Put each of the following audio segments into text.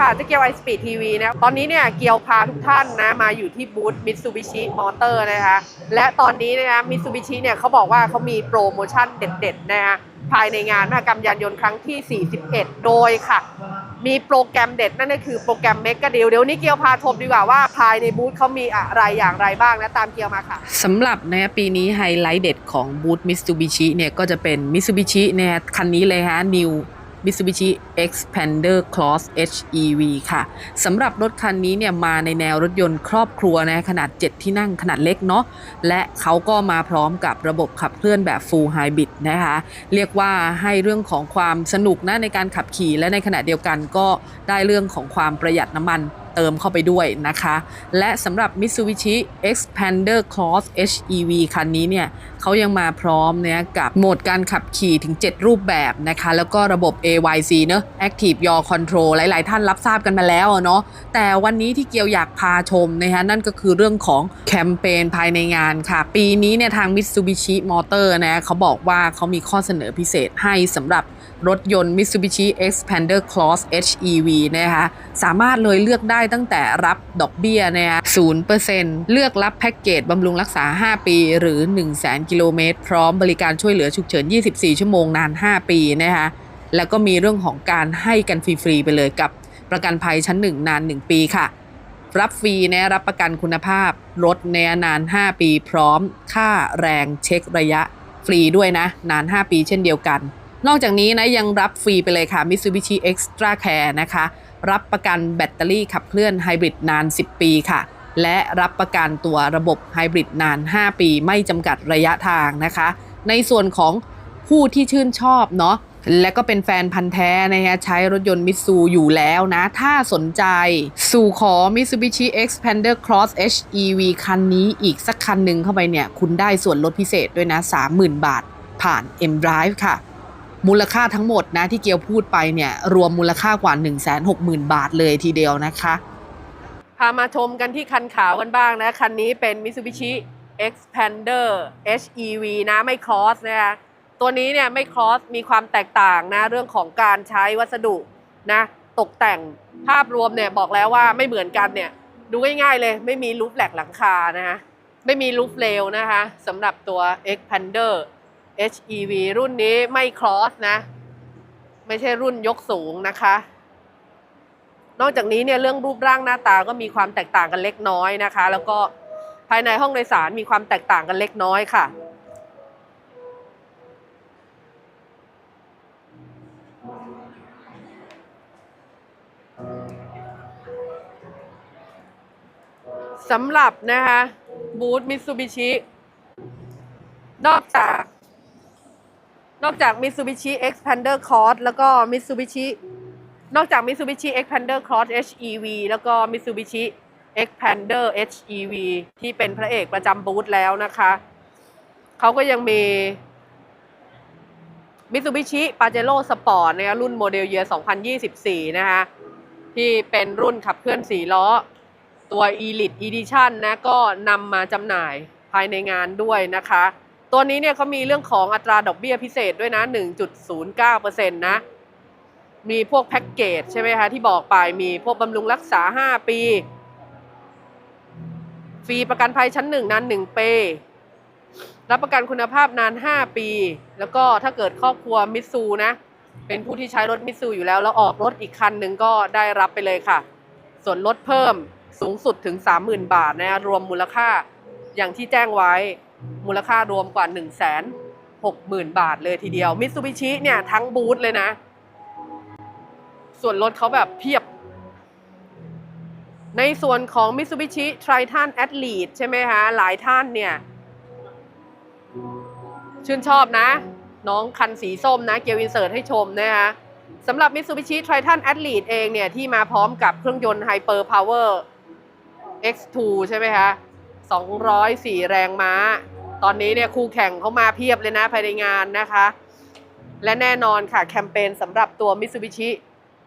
ค่ะเจ๊เกียวไอสปีดทีวีนะตอนนี้เนี่ยเกียวพาทุกท่านนะมาอยู่ที่บูธมิตซูบิชิมอเตอร์นะคะและตอนนี้นะมิตซูบิชิเนี่ยเขาบอกว่าเขามีโปรโมชั่นเด็ดๆนะคะภายในงานมหกรรมยานยนต์ครั้งที่ 41 โดยค่ะ มีโปรแกรมเด็ดนั่นก็คือโปรแกรมเมกะดีลเดี๋ยวนี้เกียวพาชมดีกว่าว่าภายในบูธเขามีอะไรอย่างไรบ้างนะ ตามเกียวมาค่ะสำหรับนะปีนี้ไฮไลท์เด็ดของบูธ Mitsubishi เนี่ยก็จะเป็น Mitsubishi เนี่ยคันนี้เลยฮะ New Mitsubishi Xpander Cross HEV ค่ะสำหรับรถคันนี้เนี่ยมาในแนวรถยนต์ครอบครัวนะขนาด 7 ที่นั่งขนาดเล็กเนาะและเขาก็มาพร้อมกับระบบขับเคลื่อนแบบ Full Hybrid นะคะเรียกว่าให้เรื่องของความสนุกนะในการขับขี่และในขณะเดียวกันก็ได้เรื่องของความประหยัดน้ำมันเติมเข้าไปด้วยนะคะ และสำหรับ Mitsubishi Xpander Cross HEV คันนี้เนี่ยเขายังมาพร้อมเนี่ยกับโหมดการขับขี่ถึง 7 รูปแบบนะคะ แล้วก็ระบบ AYC เนอะ Active Yaw Control หลาย ๆ ท่านรับทราบกันมาแล้วเนาะแต่วันนี้ที่เกียวอยากพาชมนะคะนั่นก็คือเรื่องของแคมเปญภายในงานค่ะ ปีนี้เนี่ยทาง Mitsubishi Motor นะเขาบอกว่าเขามีข้อเสนอพิเศษให้สำหรับรถยนต์ Mitsubishi Xpander Cross HEV นะคะสามารถเลยเลือกได้ได้ตั้งแต่รับดอกเบี้ยนะคะ0%เลือกรับแพ็กเกจบำรุงรักษา 5 ปี หรือ 1 0 0 0 0 0กิโลเมตร พร้อมบริการช่วยเหลือฉุกเฉิน 24 ชั่วโมงนาน 5 ปีนะคะแล้วก็มีเรื่องของการให้กันฟรีๆไปเลยกับประกันภัยชั้น 1 นาน 1 ปีค่ะ รับฟรีนะรับประกันคุณภาพรถในนาน 5 ปี พร้อมค่าแรงเช็คระยะฟรีด้วยนะ นาน 5 ปีเช่นเดียวกัน นอกจากนี้นะยังรับฟรีไปเลยค่ะ Mitsubishi Extra Care นะคะ รับประกันแบตเตอรี่ขับเคลื่อนไฮบริดนาน 10 ปีค่ะ และรับประกันตัวระบบไฮบริดนาน 5 ปีไม่จำกัดระยะทางนะคะ ในส่วนของผู้ที่ชื่นชอบเนาะและก็เป็นแฟนพันธ์แท้นะฮะใช้รถยนต์มิตซูอยู่แล้วนะ ถ้าสนใจสู่ขอ Mitsubishi Xpander Cross HEV คันนี้อีกสักคันหนึ่งเข้าไปเนี่ย คุณได้ส่วนลดพิเศษด้วยนะ 30,000 บาทผ่าน M Drive ค่ะ มูลค่าทั้งหมดนะที่เกียวพูดไปเนี่ยรวมมูลค่ากว่า 160,000 บาทเลยทีเดียวนะคะ พามาชมกันที่คันขาวกันบ้างนะ คันนี้เป็น Mitsubishi Xpander HEV นะไม่ครอสนะคะตัวนี้เนี่ยไม่ครอสมีความแตกต่างนะเรื่องของการใช้วัสดุนะตกแต่งภาพรวมเนี่ยบอกแล้วว่าไม่เหมือนกันเนี่ยดูง่ายๆเลยไม่มีรูฟแหลกหลังคานะคะไม่มีรูฟเลวนะคะสำหรับตัว Xpander HEV รุ่นนี้ไม่ครอสนะ ไม่ใช่รุ่นยกสูงนะคะ นอกจากนี้เนี่ยเรื่องรูปร่างหน้าตาก็มีความแตกต่างกันเล็กน้อยนะคะ แล้วก็ภายในห้องโดยสารมีความแตกต่างกันเล็กน้อยค่ะ สำหรับนะคะบูธมิตซูบิชินอกจาก นอกจาก Mitsubishi Xpander Cross แล้วก็ Mitsubishi นอกจาก Mitsubishi Xpander Cross HEV แล้วก็ Mitsubishi Xpander HEV ที่เป็นพระเอกประจำบูธแล้วนะคะ เขาก็ยังมี Mitsubishi Pajero Sport นะคะรุ่นโมเดลเยียร์2024 นะคะที่เป็นรุ่นขับเคลื่อน 4 ล้อ ตัว Elite Edition นะก็นำมาจำหน่ายภายในงานด้วยนะคะ ตัวนี้เนี่ยเขามีเรื่องของอัตราดอกเบี้ยพิเศษด้วยนะ 1.09%นะ มีพวกแพ็กเกจใช่ไหมคะที่บอกไปมีพวกบำรุงรักษา 5 ปี ฟรีประกันภัยชั้น1นาน1ปีรับประกันคุณภาพนาน 5 ปี แล้วก็ถ้าเกิดครอบครัวมิซูนะ เป็นผู้ที่ใช้รถมิซูอยู่แล้ว แล้วออกรถอีกคันหนึ่งก็ได้รับไปเลยค่ะ ส่วนลดเพิ่มสูงสุดถึง 30,000 บาทนะรวมมูลค่าอย่างที่แจ้งไว้ มูลค่ารวมกว่า 1 6 0 0 0 0 บาทเลยทีเดียวมิตซูบิชิเนี่ยทั้งบูธเลยนะ ส่วนลดเขาแบบเพียบ ในส่วนของ Mitsubishi Triton Athlete ใช่ไหมคะหลายท่านเนี่ยชื่นชอบนะ น้องคันสีส้มนะ เกียวอินเสิร์ตให้ชมนะคะสำหรับ Mitsubishi Triton Athlete เองเนี่ย ที่มาพร้อมกับเครื่องยนต์ Hyper Power X2 ใช่ไหมคะ 204 แรงม้า ตอนนี้เนี่ยคู่แข่งเขามาเพียบเลยนะภายในงานนะคะ และแน่นอนค่ะแคมเปญสำหรับตัว Mitsubishi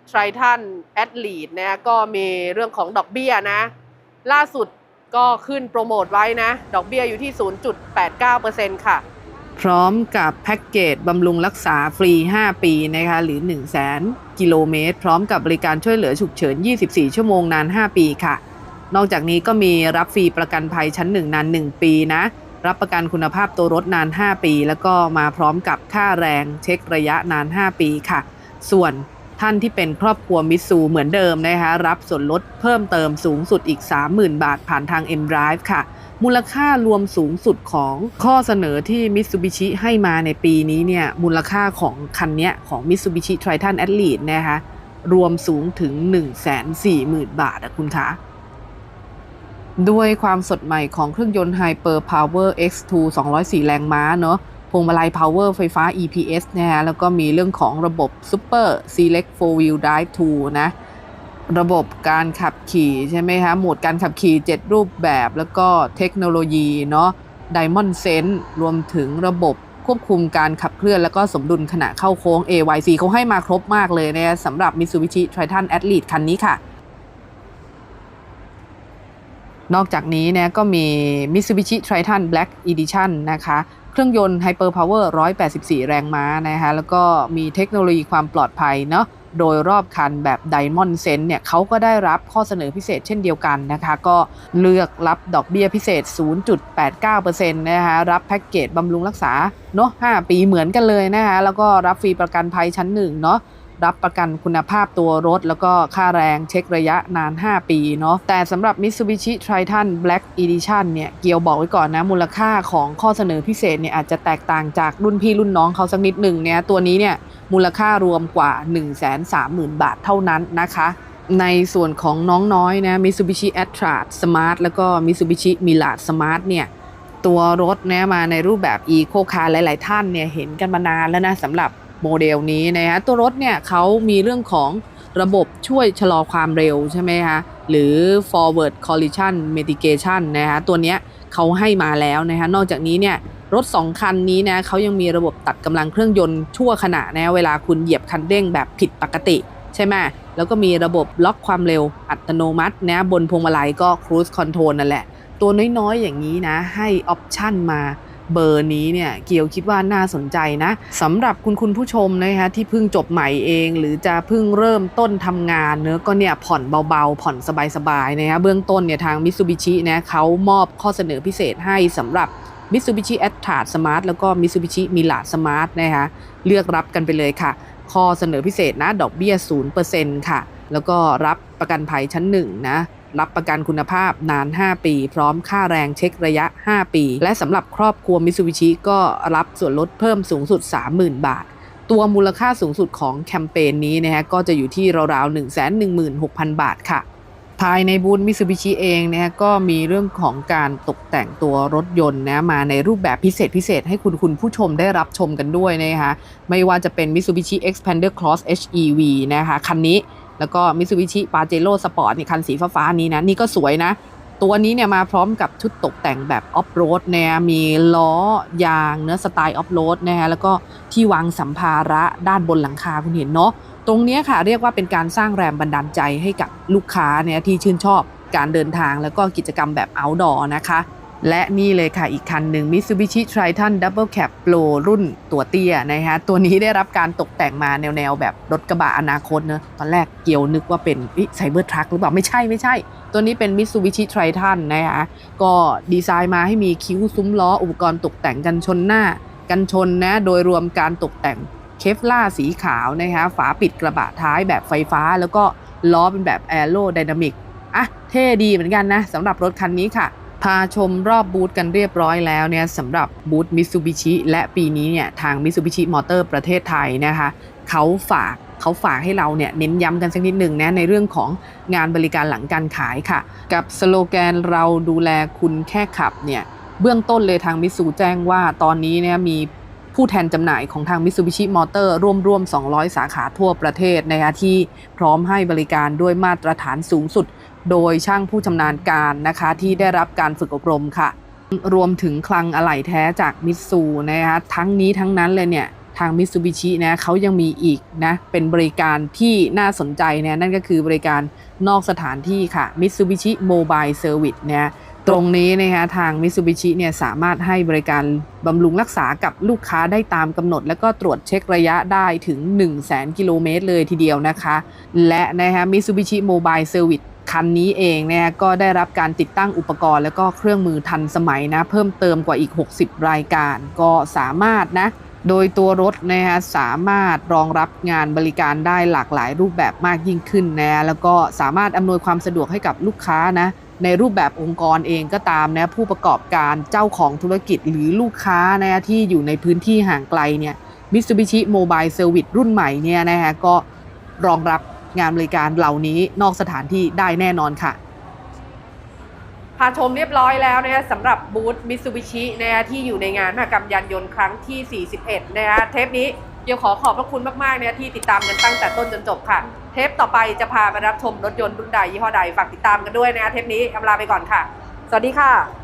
Triton Athlete นะก็มีเรื่องของดอกเบี้ยนะ ล่าสุดก็ขึ้นโปรโมทไว้นะ ดอกเบี้ยอยู่ที่ 0.89%ค่ะ พร้อมกับแพ็กเกจบำรุงรักษาฟรี 5 ปีนะคะหรือ 1 0 0 0 0กิโลเมตร พร้อมกับบริการช่วยเหลือฉุกเฉิน 24 ชั่วโมงนาน 5 ปีค่ะ นอกจากนี้ก็มีรับฟรีประกันภัยชั้น 1 นาน 1 ปีนะ รับประกันคุณภาพตัวรถนาน 5 ปี แล้วก็มาพร้อมกับค่าแรงเช็คระยะนาน 5 ปีค่ะ ส่วนท่านที่เป็นครอบครัวมิตซูเหมือนเดิมนะคะ รับส่วนลดเพิ่มเติมสูงสุดอีก 30,000 บาทผ่านทาง M Drive ค่ะ มูลค่ารวมสูงสุดของข้อเสนอที่ Mitsubishi ให้มาในปีนี้เนี่ยมูลค่าของคันนี้ของ Mitsubishi Triton Athlete นะคะรวมสูงถึง 140,000 บาทอะคุณคะ ด้วยความสดใหม่ของเครื่องยนต์ Hyper Power X2 204 แรงม้าเนอะพวงมาลัย Power ไฟฟ้า EPS นะฮะ แล้วก็มีเรื่องของระบบ Super Select 4 Wheel Drive 2 นะ ระบบการขับขี่ใช่ไหมคะโหมดการขับขี่ 7 รูปแบบ แล้วก็เทคโนโลยีเนาะ Diamond Sense รวมถึงระบบควบคุมการขับเคลื่อน แล้วก็สมดุลขณะเข้าโค้ง AYC เขาให้มาครบมากเลยนะสำหรับ Mitsubishi Triton Athlete คันนี้ค่ะ นอกจากนี้เนี่ยก็มี Mitsubishi Triton Black Edition นะคะ เครื่องยนต์ Hyper Power 184 แรงม้านะคะ แล้วก็มีเทคโนโลยีความปลอดภัยเนาะ โดยรอบคันแบบ Diamond Sense เนี่ยเขาก็ได้รับข้อเสนอพิเศษเช่นเดียวกันนะคะ ก็เลือกรับดอกเบี้ยพิเศษ 0.89%นะคะ รับแพ็กเกจบำรุงรักษาเนาะ 5 ปีเหมือนกันเลยนะคะ แล้วก็รับฟรีประกันภัยชั้นหนึ่งเนาะ รับประกันคุณภาพตัวรถ แล้วก็ค่าแรงเช็คระยะนาน 5 ปีเนาะแต่สำหรับ Mitsubishi Triton Black Edition เนี่ยเกียวบอกไว้ก่อนนะ มูลค่าของข้อเสนอพิเศษเนี่ยอาจจะแตกต่างจากรุ่นพี่รุ่นน้องเขาสักนิดหนึ่งเนี่ยตัวนี้เนี่ยมูลค่ารวมกว่า 130,000 บาทเท่านั้นนะคะในส่วนของน้องน้อยนะ Mitsubishi a t r a s Smart แล้วก็ Mitsubishi Mirage Smart เนี่ยตัวรถเนี่ยมาในรูปแบบ Eco Car หลาย ๆ ท่านเนี่ยเห็นกันมานานแล้วนะสำหรับ โมเดลนี้นะฮะตัวรถเนี่ยเขามีเรื่องของระบบช่วยชะลอความเร็วใช่ไหมคะหรือ forward collision mitigation นะฮะตัวเนี้ยเขาให้มาแล้วนะคะนอกจากนี้เนี่ยรถ 2 คันนี้นะเขายังมีระบบตัดกำลังเครื่องยนต์ชั่วขณะนะเวลาคุณเหยียบคันเร่งแบบผิดปกติใช่ไหมแล้วก็มีระบบล็อกความเร็วอัตโนมัตินะบนพวงมาลัยก็ cruise control นั่นแหละ ตัวน้อยๆ อย่างนี้นะ ให้ออปชั่นมา เบอร์นี้เนี่ยเกียวคิดว่าน่าสนใจนะสำหรับคุณคุณผู้ชมนะคะที่เพิ่งจบใหม่เอง หรือจะเพิ่งเริ่มต้นทำงานเนื้อก็เนี่ยผ่อนเบาๆ ผ่อนสบายๆนะคะเบื้องต้นเนี่ยทาง Mitsubishi นะเขามอบข้อเสนอพิเศษให้สำหรับ Mitsubishi a t r a s Smart แล้วก็ Mitsubishi Mirage Smart นะคะเลือกรับกันไปเลยค่ะ ข้อเสนอพิเศษนะดอกเบี้ย0%ค่ะ แล้วก็รับประกันภัยชั้นหนึ่งนะ รับประกันคุณภาพนาน 5 ปี พร้อมค่าแรงเช็คระยะ 5 ปี และสำหรับครอบครัวมิซูบิชิก็รับส่วนลดเพิ่มสูงสุด 30,000 บาท ตัวมูลค่าสูงสุดของแคมเปญนี้นะฮะก็จะอยู่ที่ราวๆ 116,000 บาทค่ะภายในบูธมิซูบิชิเองนะฮะก็มีเรื่องของการตกแต่งตัวรถยนต์นะมาในรูปแบบพิเศษพิเศษให้คุณคุณผู้ชมได้รับชมกันด้วยนะคะไม่ว่าจะเป็น Mitsubishi Xpander Cross HEV นะคะคันนี้ แล้วก็ Mitsubishi Pajero Sport นี่คันสีฟ้าๆนี้นะ นี่ก็สวยนะ ตัวนี้เนี่ยมาพร้อมกับชุดตกแต่งแบบออฟโรดเนี่ยมีล้อยางเนื้อสไตล์ออฟโรดนะฮะแล้วก็ที่วางสัมภาระด้านบนหลังคาคุณเห็นเนาะตรงนี้ค่ะเรียกว่าเป็นการสร้างแรงบันดาลใจให้กับลูกค้าเนี่ยที่ชื่นชอบการเดินทางแล้วก็กิจกรรมแบบ outdoor นะคะ และนี่เลยค่ะอีกคันหนึ่ง Mitsubishi Triton Double Cab Pro รุ่นตัวเตี้ยนะฮะตัวนี้ได้รับการตกแต่งมาแนวๆ แบบรถกระบะอนาคตเนอะตอนแรกเกียวนึกว่าเป็นไซเบอร์ทรัคหรือเปล่า ไม่ใช่ไม่ใช่ ตัวนี้เป็น Mitsubishi Triton นะคะก็ดีไซน์มาให้มีคิ้วซุ้มล้อ อุปกรณ์ตกแต่งกันชนหน้า กันชนนะโดยรวมการตกแต่งเคฟล่าสีขาวนะคะฝาปิดกระบะท้ายแบบไฟฟ้า แล้วก็ล้อเป็นแบบแอโรไดนามิกอะเท่ดีเหมือนกันนะสำหรับรถคันนี้ค่ะ พาชมรอบบูธกันเรียบร้อยแล้วเนี่ยสำหรับบูธ Mitsubishi และปีนี้เนี่ยทาง Mitsubishi Motor ประเทศไทยนะคะเขาฝากเขาฝากให้เราเนี่ยเน้นย้ำกันสักนิดหนึ่งนะในเรื่องของงานบริการหลังการขายค่ะ กับสโลแกนเราดูแลคุณแค่ขับเนี่ยเบื้องต้นเลยทางมิสูแจ้งว่าตอนนี้เนี่ยมีผู้แทนจำหน่ายของทาง Mitsubishi Motor ร่วมๆ200 สาขาทั่วประเทศนะคะที่พร้อมให้บริการด้วยมาตรฐานสูงสุด โดยช่างผู้ชำนาญการนะคะที่ได้รับการฝึกอบรมค่ะ รวมถึงคลังอะไหล่แท้จากมิตซูนะคะทั้งนี้ทั้งนั้นเลยเนี่ยทางมิตซูบิชินะเขายังมีอีกนะเป็นบริการที่น่าสนใจเนี่ยนั่นก็คือบริการนอกสถานที่ค่ะ Mitsubishi Mobile Service เนี่ยตรงนี้นะคะทาง Mitsubishi เนี่ยสามารถให้บริการบำรุงรักษากับลูกค้าได้ตามกำหนด แล้วก็ตรวจเช็คระยะได้ถึง 1 0 0 0 0 0 กิโลเมตรเลยทีเดียวนะคะ และนะคะ Mitsubishi Mobile Service คันนี้เองเนี่ยก็ได้รับการติดตั้งอุปกรณ์ แล้วก็เครื่องมือทันสมัยนะเพิ่มเติมกว่าอีก 60 รายการก็สามารถนะโดยตัวรถนะคะสามารถรองรับงานบริการได้หลากหลายรูปแบบมากยิ่งขึ้นนะแล้วก็สามารถอำนวยความสะดวกให้กับลูกค้านะในรูปแบบองค์กรเองก็ตามนะผู้ประกอบการเจ้าของธุรกิจหรือลูกค้านะที่อยู่ในพื้นที่ห่างไกลเนี่ย Mitsubishi Mobile Service รุ่นใหม่เนี่ยนะฮะก็รองรับ งานบริการเหล่านี้นอกสถานที่ได้แน่นอนค่ะ พาชมเรียบร้อยแล้วนะคะสำหรับบูธมิ t ซูบิชินะคะที่อยู่ในงานมหกรรมยานยนต์ครั้งที่ 41 นะคะเทปนี้เดี๋ยวขอขอบพระคุณมากๆนะคะที่ติดตามกันตั้งแต่ต้นจนจบค่ะ เทปต่อไปจะพามารับชมรถยนต์รุ่นใดยี่ห้อใดฝากติดตามกันด้วยนะคะเทปนี้อำลาไปก่อนค่ะ สวัสดีค่ะ